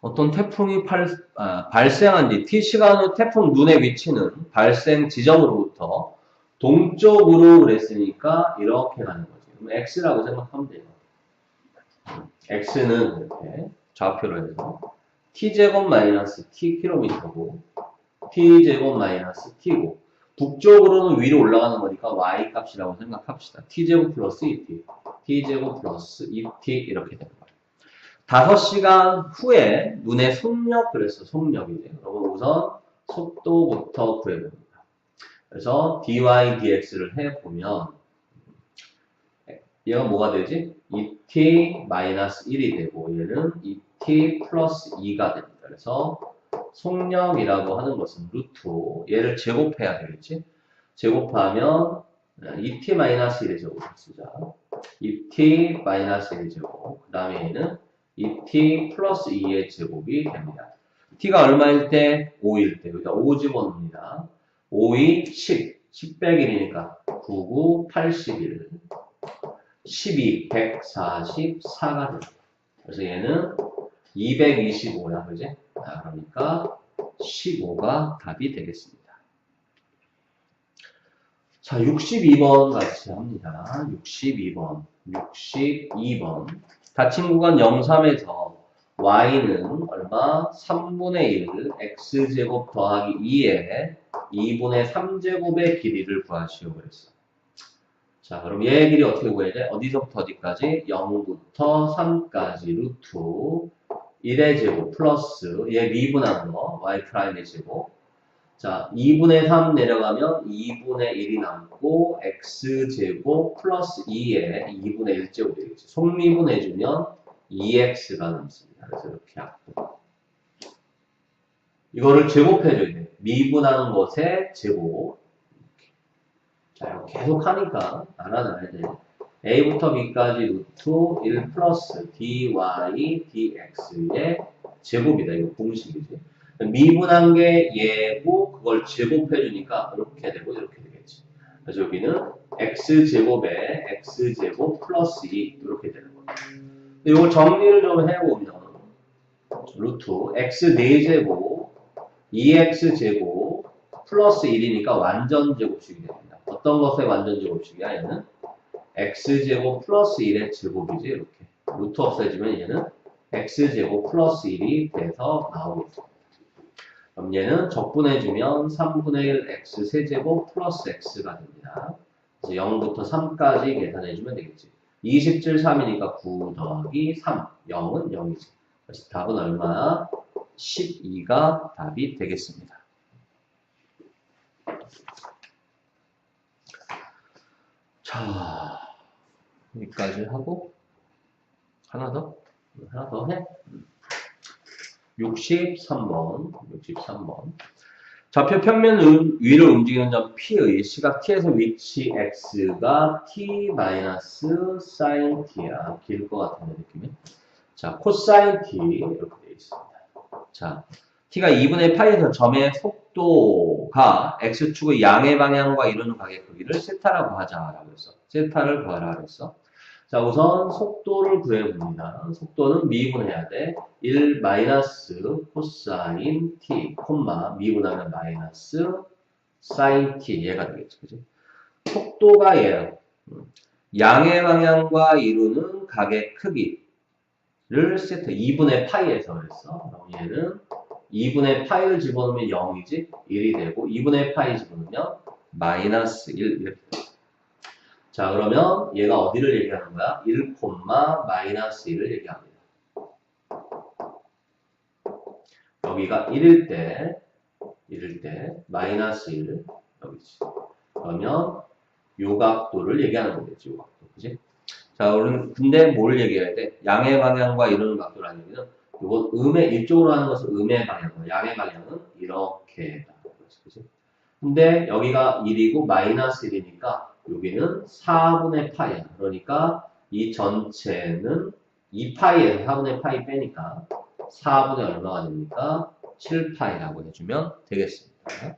어떤 태풍이 팔- 아, 발생한 뒤 t 시간 후 태풍 눈의 위치는 발생 지점으로부터 동쪽으로 그랬으니까 이렇게 가는 거지. 그럼 x라고 생각하면 돼요. x는 이렇게 좌표로 해서 t제곱 마이너스 t킬로미터고 t제곱 마이너스 t고 북쪽으로는 위로 올라가는 거니까 y 값이라고 생각합시다. t제곱 플러스 2t t제곱 플러스 2t 이렇게 되는 거예요. 5시간 후에 눈의 속력 그래서 속력이죠. 그러면 우선 속도부터 구해봅니다. 그래서 dy dx를 해보면 얘가 뭐가 되지? 2t 마이너스 1이 되고 얘는 2t 플러스 2가 됩니다. 그래서 속력이라고 하는 것은 루트 얘를 제곱해야 되겠지? 제곱하면 2t 마이너스 1의 제곱 쓰자. 2t 마이너스 1의 제곱. 그 다음에 얘는 2t 플러스 2의 제곱이 됩니다. t가 얼마일 때? 5일 때. 여기다 5 집어넣습니다. 5이 10. 10 빼기 1이니까 9, 9, 81. 12, 144가 됩니다. 그래서 얘는 225야, 그지? 자, 그러니까 15가 답이 되겠습니다. 자, 62번 같이 합니다. 62번. 62번. 닫힌 구간 0, 3에서 y는 얼마? 3분의 1 x제곱 더하기 2에 2분의 3제곱의 길이를 구하시오 그랬어. 자, 그럼 얘의 길이 어떻게 구해야 돼? 어디서부터 어디까지? 0부터 3까지 루트 1의 제곱 플러스 얘 미분한 거 y 프라임의 제곱 자 2분의 3 내려가면 2분의 1이 남고 x제곱 플러스 2에 2분의 1제곱 되겠지. 속미분해주면 2x가 남습니다. 그래서 이렇게 하고 이거를 제곱해줘야 돼. 미분하는 것의 제곱. 자 이거 계속 하니까 알아놔야 돼 a부터 b까지 루트 1 플러스 dy dx의 제곱이다. 이거 공식이지. 미분한 게 얘고 그걸 제곱해주니까 이렇게 되고 이렇게 되겠지. 그래서 여기는 x제곱에 x제곱 플러스 2 이렇게 되는 거야. 이거 정리를 좀 해보면 루트 x 4제곱 2x제곱 플러스 1이니까 완전 제곱식이 됩니다. 어떤 것의 완전 제곱식이야 얘는? x제곱 플러스 1의 제곱이지 이렇게 루트 없애지면 얘는 x제곱 플러스 1이 돼서 나오겠습니다. 그럼 얘는 적분해주면 3분의 1 x 세제곱 플러스 x가 됩니다. 그래서 0부터 3까지 계산해주면 되겠지. 27, 3이니까 9 더하기 3, 0은 0이지. 그래서 답은 얼마나? 12가 답이 되겠습니다. 자, 여기까지 하고 하나 더? 하나 더 해? 63번 63번. 좌표 평면 음- 위를 움직이는 점 P의 시각 T에서 위치 X가 T 마이너스 사인 T야. 길 것 같은데 느낌이? 자 코사인 T 이렇게 되어 있습니다. 자 T가 2분의 파이에서 점의 속도가 X축의 양의 방향과 이루는 각의 크기를 세타라고 하자라고 했어 세타를 구하라 그랬어 자, 우선 속도를 구해봅니다. 속도는 미분해야 돼. 1 마이너스 코사인 t, 콤마 미분하면 마이너스 사인 t 얘가 되겠죠. 그지? 속도가. 음. 양의 방향과 이루는 각의 크기를 세트 2분의 파이에서. 그럼 얘는 2분의 파이를 집어넣으면 0이지? 1이 되고 2분의 파이 집어넣으면 마이너스 1 이렇게 돼. 자, 그러면 얘가 어디를 얘기하는 거야? 1, 마이너스 1을 얘기합니다. 여기가 1일 때, 1일 때, 마이너스 1, 여기지. 그러면 요 각도를 얘기하는 거겠지, 요 각도. 그지? 자, 우리는 근데 뭘 얘기해야 돼? 양의 방향과 이루는 각도라는 얘기는 요건 음의, 이쪽으로 하는 것은 음의 방향이고, 양의 방향은 이렇게. 그지? 근데 여기가 1이고 마이너스 1이니까 여기는 4분의 파이야. 그러니까 이 전체는 2파이에서 4분의 파이 빼니까 4분의 얼마가 됩니까? 7파이라고 해주면 되겠습니다.